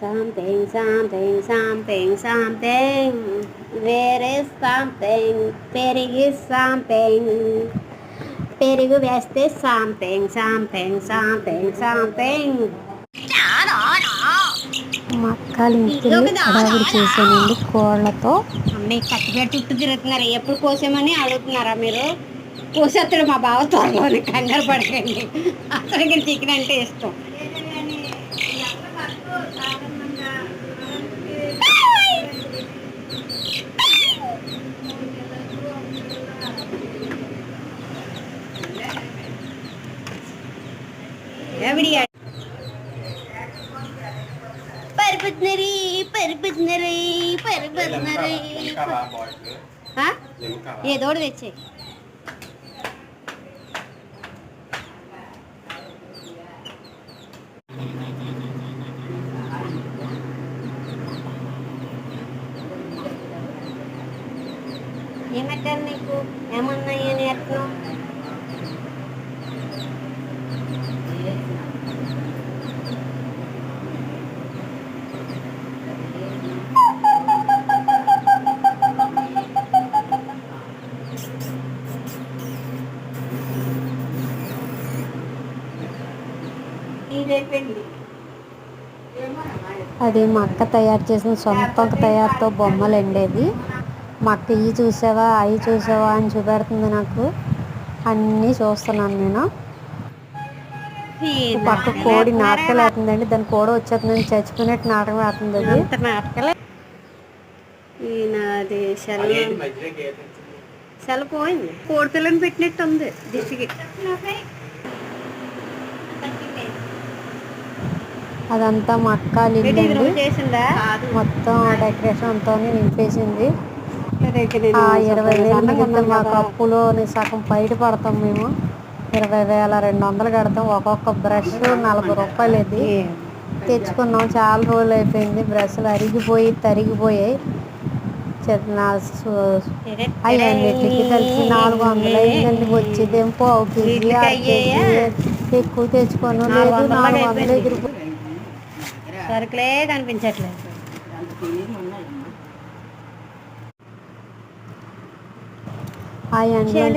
something, something, something, something. Where is something? పెరిగి something. పెరుగు వేస్తే సంథింగ్ సంథింగ్ సంథింగ్ సంథింగ్ మా అక్కలు ఇంటికి హడావిడి చేశానండి కోళ్ళతో. అమ్మాయి కత్తిపెట్టి చుట్టూ తిరుగుతున్నారు. ఎప్పుడు కోసామని అడుగుతున్నారా మీరు? కోసేస్తాడు మా బావ త్వరలోనే కంగారు పడకండి. అసలు చికెన్ అంటే ఇష్టం. ఎవడి పరిపెత్తున్నరి పరిపెత్తున్నరి పరిపెత్తున్నరి ఏదోడు తెచ్చే ఏమెట్టారు నీకు ఏమన్నాయి నేర్పను ఇదైపోయింది అది మా అక్క తయారు చేసిన సొంత తయారుతో బొమ్మలు అండేది మా అక్క ఇవి చూసావా అవి చూసావా అని చూపెడుతుంది నాకు. అన్నీ చూస్తున్నాను నేను. పక్క కోడి నాటకం వేస్తుందండి దాని కోడి వచ్చేస్తుందని చచ్చిపోయినట్టు నాటకం వేస్తుంది అది. అంత నాటకలే. ఈయనది సెల్ సెల్ పోయింది. కోడి పిల్లని పెట్టినట్టు ఉంది దిష్టికి. అదంతా మా అక్క మొత్తం డెకరేషన్ అంతా నింపేసింది. ఇరవై వేలు కదా. కప్పులో సగం బయట పడతాం మేము. ఇరవై వేల రెండు వందలు కడతాం. ఒక్కొక్క బ్రష్ నలభై రూపాయలు ఇది. తెచ్చుకున్నాం. చాలా రోజులు అయిపోయింది. బ్రష్లు అరిగిపోయి తరిగిపోయాయి. అవన్నిటికి కలిసి నాలుగు వందలు అయిందండి. వచ్చేదేం పావు కేజీ ఎక్కువ తెచ్చుకోను. నాలుగు లేదు వందలు నాలుగు వందలు అయిపోయింది. ఎగిరిపోయి సరుకులే కనిపించట్లేదు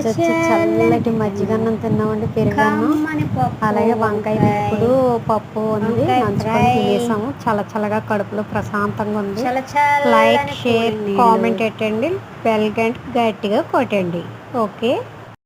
వచ్చి చల్లటి మజ్జిగన్నం తిన్నామండి పెరుగన్నం. పప్పు, అలాగే వంకాయ ఇప్పుడు పప్పు ఉంది. నంచుకొని. తినేసాము చల్ల చల్లగా కడుపులో ప్రశాంతంగా ఉంది. Like share. కామెంట్ పెట్టండి. బెల్ గంట గట్టిగా కొట్టండి. ఓకే?